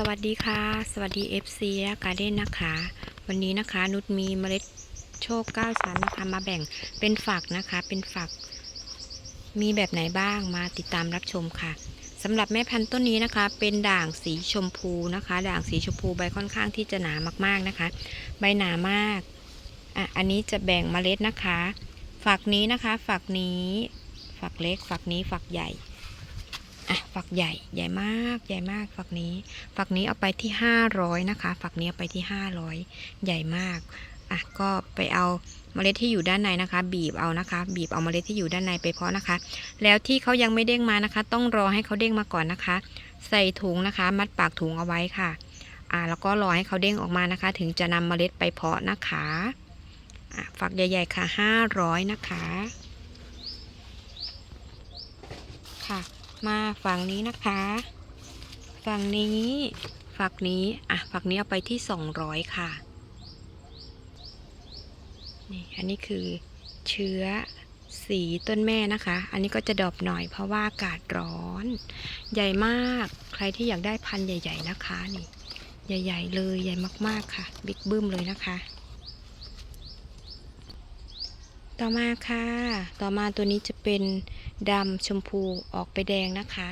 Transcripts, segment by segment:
สวัสดีค่ะ สวัสดี FC และการเด้นนะคะ วันนี้นะคะ นุชมีเมล็ดโชค9ชั้นนะคะมาแบ่งเป็นฝักนะคะ เป็นฝัก มีแบบไหนบ้างมาติดตามรับชมค่ะสำหรับแม่พันธุ์ต้นนี้นะคะ เป็นด่างสีชมพูนะคะ ด่างสีชมพูใบค่อนข้างที่จะหนามากๆนะคะ ใบหนามากอะอันนี้จะแบ่งเมล็ดนะคะ ฝักนี้นะคะ ฝักนี้ ฝักเล็ก ฝักนี้ฝักใหญ่ อะฝักใหญ่ใหญ่มากใหญ่มากฝักนี้ ฝักนี้เอาไปที่500นะคะ ฝักนี้เอาไปที่500ใหญ่มากอะก็ไปเอาเมล็ดที่อยู่ด้านในนะคะ บีบเอานะคะ บีบเอาเมล็ดที่อยู่ด้านในไปเพาะนะคะ แล้วที่เขายังไม่เด้งมานะคะ ต้องรอให้เขาเด้งมาก่อนนะคะ ใส่ถุงนะคะ มัดปากถุงเอาไว้ค่ะอ่าแล้วก็รอให้เขาเด้งออกมานะคะ ถึงจะนำเมล็ดไปเพาะนะคะอะฝักใหญ่ๆค่ะ500นะคะค่ะ มาฝั่งนี้นะคะ ฝั่งนี้ฝักนี้อะฝักนี้เอาไปที่200ค่ะนี่อันนี้คือเชื้อสีต้นแม่นะคะ อันนี้ก็จะดอปหน่อยเพราะว่าอากาศร้อน ใหญ่มากใครที่อยากได้พันธุ์ใหญ่ ๆนะคะนี่ใหญ่ ๆ เลยใหญ่มากๆค่ะ บิ๊กบึ้มเลยนะคะ ต่อมาค่ะ ต่อมาตัวนี้จะเป็น ดำชมพูออกไปแดงนะคะ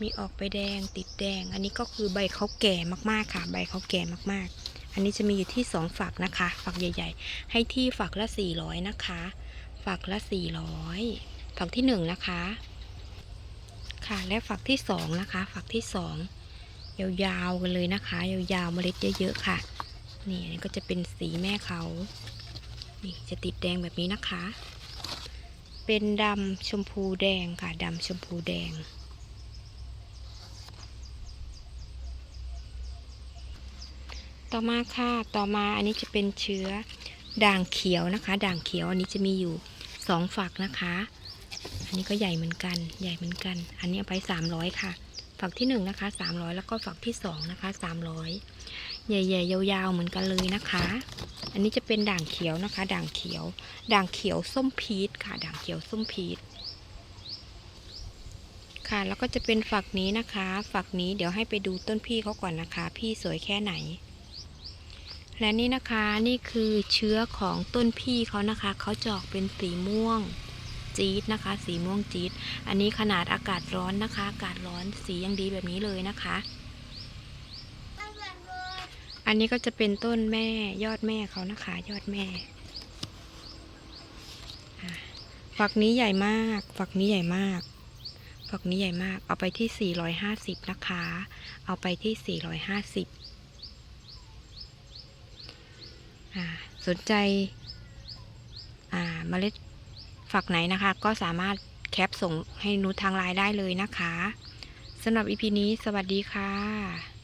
มีออกไปแดงติดแดง อันนี้ก็คือใบเขาแก่มากๆค่ะ ใบเขาแก่มากๆ อันนี้จะมีอยู่ที่2ฝักนะคะ ฝักใหญ่ ๆ ให้ที่ฝักละ400นะคะ ฝักละ400ฝักที่1นะคะ ค่ะและฝักที่2นะคะ ฝักที่2ยาวๆกันเลยนะคะ ยาวๆเมล็ดเยอะๆค่ะ นี่อันนี้ก็จะเป็นสีแม่เขานี่จะติดแดงแบบนี้นะคะ เป็นดำชมพูแดงค่ะดำชมพูแดง ต่อมาค่ะต่อมาอันนี้จะเป็นเชื้อด่างเขียวนะคะ ด่างเขียวอันนี้จะมีอยู่สองฝักนะคะ อันนี้ก็ใหญ่เหมือนกันใหญ่เหมือนกัน อันนี้เอาไป300ค่ะ ฝักที่หนึ่งนะคะ300แล้วก็ฝักที่สองนะคะ300 ใหญ่ๆยาวๆเหมือนกันเลยนะคะ อันนี้จะเป็นด่างเขียวนะคะ ด่างเขียว ด่างเขียวส้มพีชค่ะ ด่างเขียวส้มพีชค่ะ แล้วก็จะเป็นฝักนี้นะคะ ฝักนี้เดี๋ยวให้ไปดูต้นพี่เขาก่อนนะคะ พี่สวยแค่ไหน และนี่นะคะนี่คือเชื้อของต้นพี่เขานะคะ เขาจออกเป็นสีม่วงจี๊ดนะคะ สีม่วงจี๊ด อันนี้ขนาดอากาศร้อนนะคะ อากาศร้อนสียังดีแบบนี้เลยนะคะ อันนี้ก็จะเป็นต้นแม่ยอดแม่เขานะคะ ยอดแม่ฝักนี้ใหญ่มาก ฝักนี้ใหญ่มากฝักนี้ใหญ่มาก เอาไปที่ 450 นะคะ เอาไปที่ 450อ่าสนใจอ่าเมล็ดฝักไหนนะคะ ก็สามารถแคปส่งให้นุชทางไลน์ได้เลยนะคะสำหรับอีพีนี้ สวัสดีค่ะ